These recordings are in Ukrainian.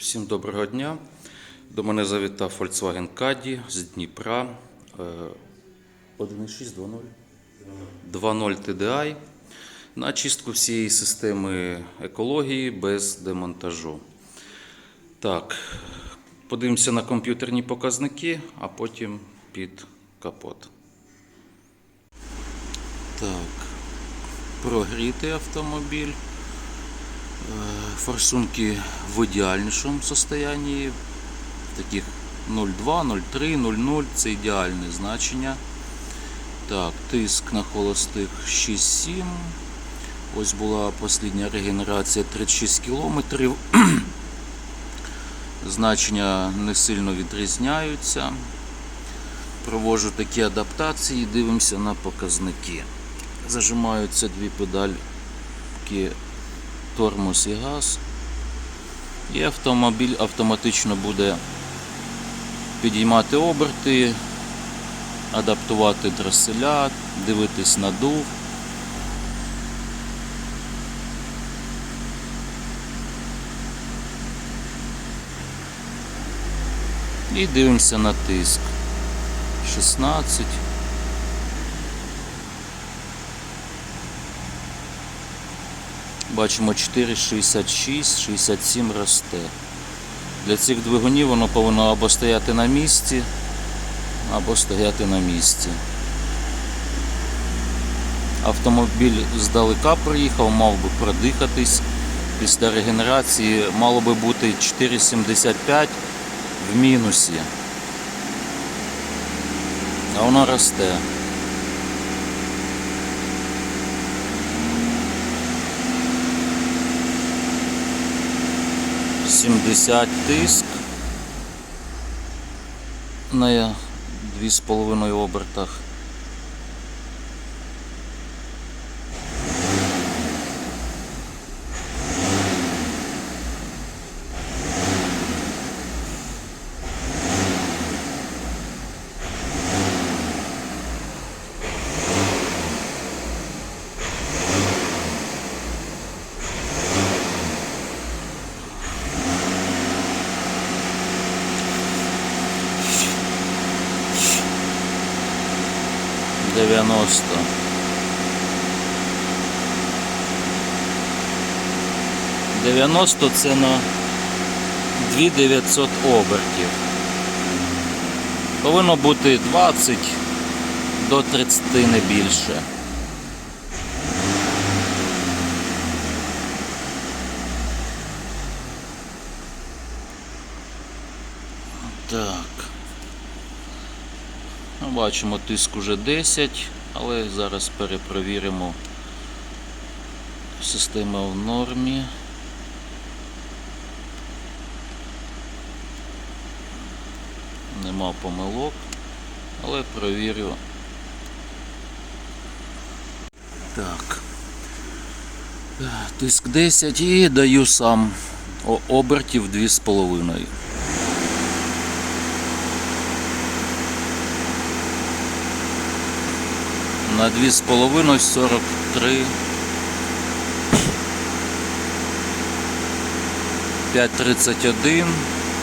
Всім доброго дня. До мене завітав Volkswagen Caddy з Дніпра. е, 1.6.2.0 2.0 TDI на чистку всієї системи екології без демонтажу. Так, подивимося на комп'ютерні показники, а потім під капот. Так, прогрітий автомобіль. Е, Форсунки в ідеальнішому стані, таких 0,2, 0,3, 0,0 це ідеальне значення. Так, тиск на холостих 6,7. Ось була остання регенерація 36 км. Значення не сильно відрізняються. Провожу такі адаптації, дивимося на показники. Зажимаються дві педальки тормоз і газ. І автомобіль автоматично буде підіймати оберти, адаптувати дроселя, дивитись на надув. І дивимося на тиск. 16. Бачимо 4,66, 67 росте. Для цих двигунів воно повинно або стояти на місці, або стояти на місці. Автомобіль здалека приїхав, мав би продихатись. Після регенерації мало би бути 4,75 в мінусі. А воно росте. Сімдесят тиск на дві з половиною обертах. Дев'яносто. Дев'яносто це на 2900 обертів. Повинно бути 20 до 30 не більше. Так. Ну, Бачимо, тиск уже 10, але зараз перепровіримо. Система в нормі. Нема помилок, але провірю. Так. Е, Тиск 10 і даю сам обертів 2,5. На 2,5 43. 5,31,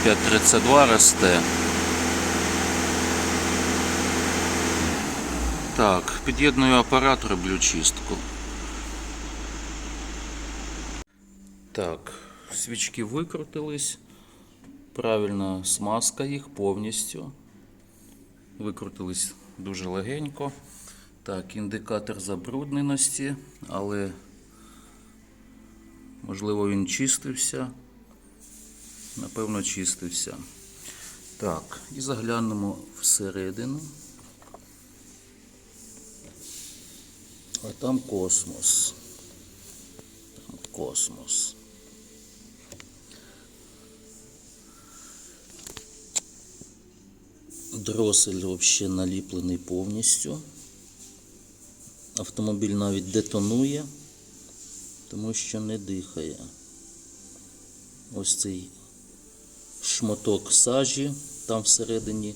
5,32 росте. Так, під'єдную апарат, роблю чистку. Так, свічки викрутились. Правильна смазка їх повністю. Викрутились дуже легенько. Так, індикатор забрудненості, але можливо він чистився. Напевно, чистився. Так, і заглянемо всередину. А там космос. Там космос. Дросель взагалі наліплений повністю. Автомобіль навіть детонує, тому що не дихає. Ось цей шматок сажі там всередині,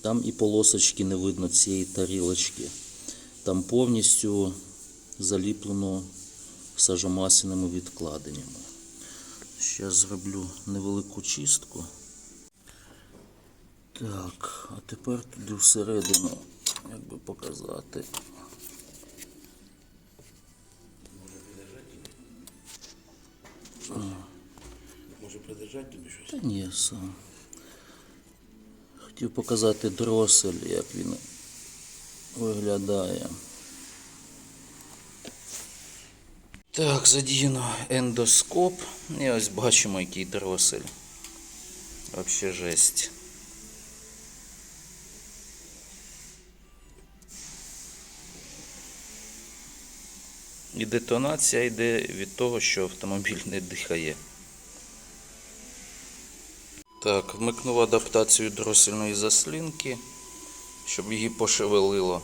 там і полосочки не видно цієї тарілочки. Там повністю заліплено сажомасяними відкладеннями. Ще зроблю невелику чистку. Так, а тепер туди всередину, як би показати. Може придержати тобі щось? Та ні, сам. Хотів показати дросель, як він виглядає. Так, задіяно ендоскоп. І ось бачимо, який дросель. Вообще жесть. І детонація йде від того, що автомобіль не дихає. Так, вмикнув адаптацію дросельної заслінки, щоб її пошевелило.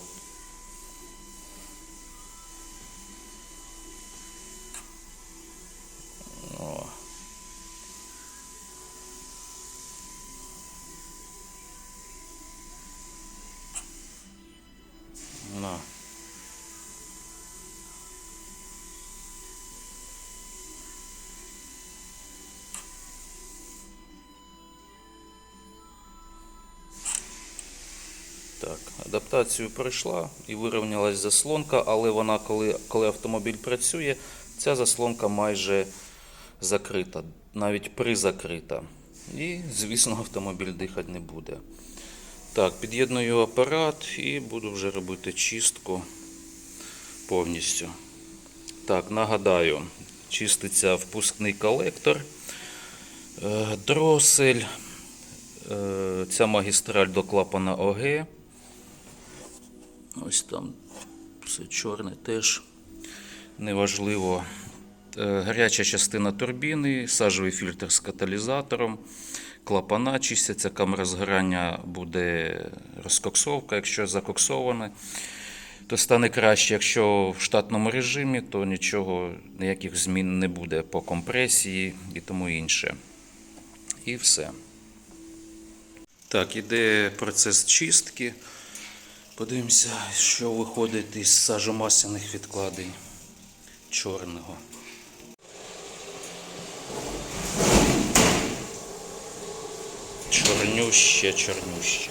Так, адаптацію пройшла і вирівнялась заслонка, але вона, коли, коли автомобіль працює, ця заслонка майже закрита, навіть призакрита. І, звісно, автомобіль дихати не буде. Так, під'єдную апарат і буду вже робити чистку повністю. Так, нагадаю, чиститься впускний колектор, е, дросель, е, ця магістраль до клапана ОГ. Ось там все чорне теж неважливо. Е, Гаряча частина турбіни, сажовий фільтр з каталізатором, клапана чистяться, камера згорання буде розкоксовка. Якщо закоксоване, то стане краще. Якщо в штатному режимі, то нічого, ніяких змін не буде по компресії і тому інше. І все. Так, іде процес чистки. Подивимося, що виходить із сажомасляних відкладень чорного. Чорнюще, чорнюще.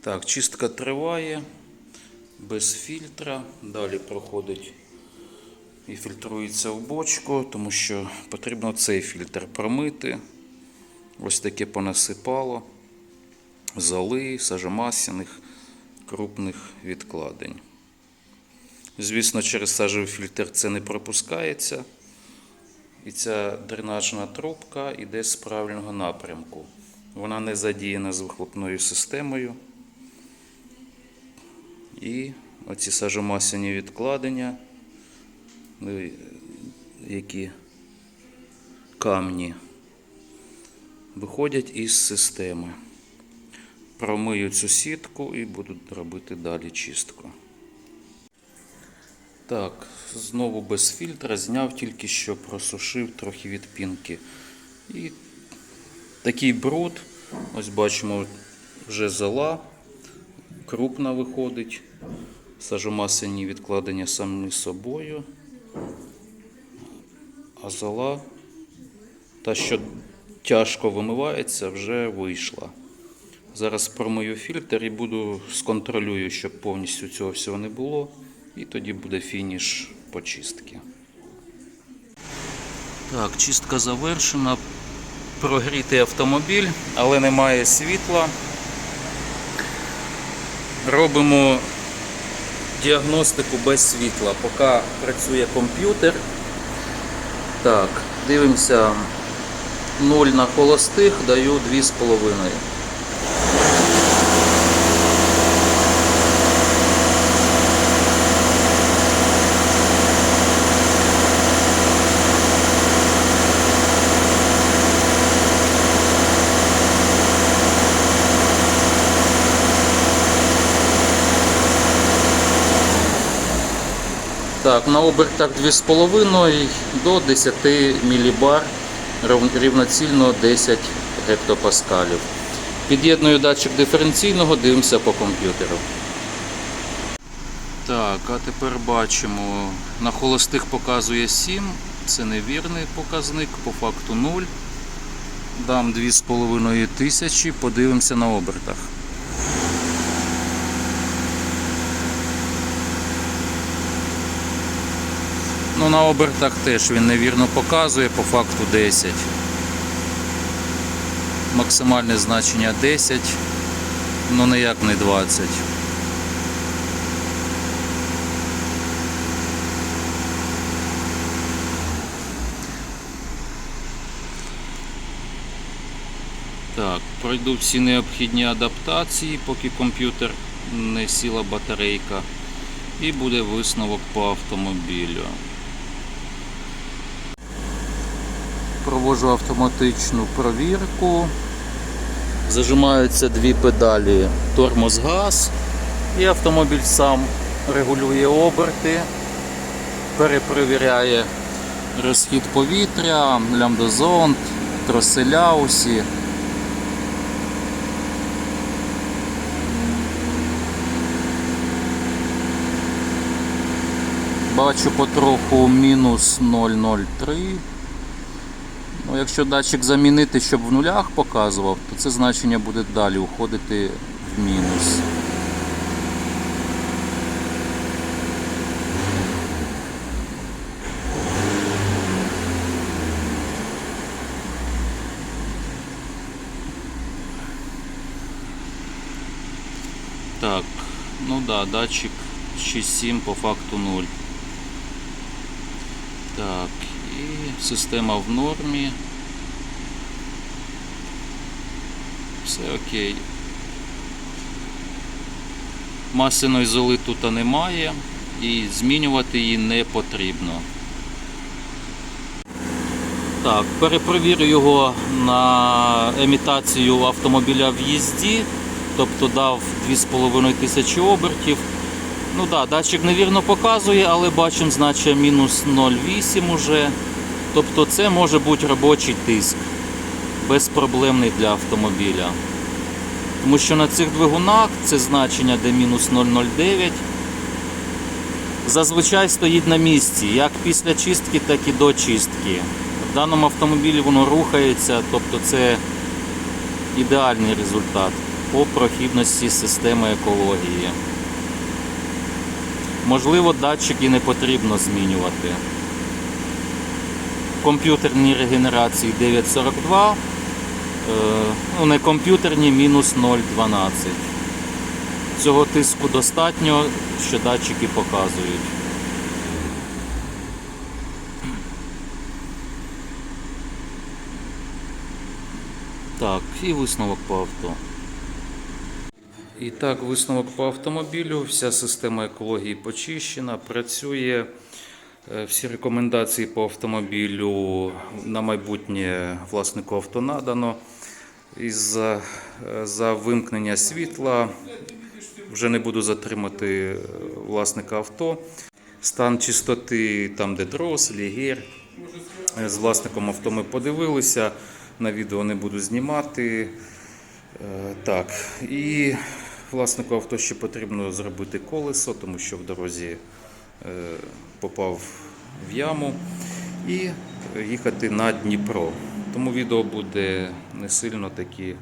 Так, чистка триває без фільтра. Далі проходить і фільтрується в бочку, тому що потрібно цей фільтр промити. Ось таке понасипало. Золи, сажомасяних, крупних відкладень. Звісно, через сажевий фільтр це не пропускається. І ця дренажна трубка йде з правильного напрямку. Вона не задіяна з вихлопною системою. І оці сажомасяні відкладення, ну, які камні, виходять із системи. Промию цю сітку і буду робити далі чистку. Так, знову без фільтра зняв тільки що просушив трохи від пінки. І такий бруд, ось бачимо, вже зола крупна виходить. Сажомасляні відкладення самі собою. А зола, та, що тяжко вимивається, вже вийшла. Зараз промию фільтр і буду сконтролюю, щоб повністю цього всього не було. І тоді буде фініш почистки. Так, чистка завершена. Прогрітий автомобіль, але немає світла. Робимо діагностику без світла, поки працює комп'ютер. Так, дивимося 0 на холостих, даю 2,5. Так, на обертах 2,5 до 10 мілібар, рів- рівноцільно 10 гектопаскалів. Під'єдную датчик диференційного, дивимося по комп'ютеру. Так, а тепер бачимо, на холостих показує 7, це невірний показник, по факту 0. Дам 2,5 тисячі, подивимося на обертах. Ну, на обертах теж він невірно показує, по факту 10. Максимальне значення 10, ну ніяк не 20. Так, пройду всі необхідні адаптації, поки комп'ютер не сіла батарейка. І буде висновок по автомобілю. Проводжу автоматичну провірку. Зажимаються дві педалі тормоз-газ. І автомобіль сам регулює оберти, перепровіряє розхід повітря, лямбдозонт, троселя усі. Бачу потроху мінус 0,03. Ну, якщо датчик замінити, щоб в нулях показував, то це значення буде далі уходити в мінус. Так, ну да, датчик 6,7 по факту 0. Так, система в нормі. Все окей. Масляної золи тут немає і змінювати її не потрібно. Так, перепровірю його на емітацію автомобіля в їзді, тобто дав 2,5 тисячі обертів. Ну так, да, датчик невірно показує, але бачимо значення мінус 0,8 уже. Тобто це може бути робочий тиск, безпроблемний для автомобіля. Тому що на цих двигунах це значення де мінус 0,09 зазвичай стоїть на місці, як після чистки, так і до чистки. В даному автомобілі воно рухається, тобто це ідеальний результат по прохідності системи екології. Можливо, датчики не потрібно змінювати. Комп'ютерні регенерації 942, е, ну не комп'ютерні мінус 0,12. Цього тиску достатньо, що датчики показують. Так, і висновок по авто. І так, висновок по автомобілю. Вся система екології почищена, працює. Е, Всі рекомендації по автомобілю на майбутнє власнику авто надано. І за, е, за вимкнення світла вже не буду затримати е, власника авто. Стан чистоти там, де дроселі, гір. З власником авто ми подивилися. На відео не буду знімати. Так, і власнику авто ще потрібно зробити колесо, тому що в дорозі попав в яму і їхати на Дніпро. Тому відео буде не сильно такі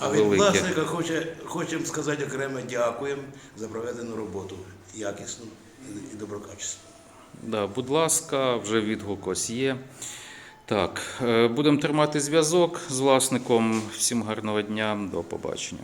А від власника хоче, хочемо сказати окремо дякуємо за проведену роботу. Якісну і- доброкачественну. Да, будь ласка, вже відгук ось є. Так, е, будемо тримати зв'язок з власником. Всім гарного дня, до побачення.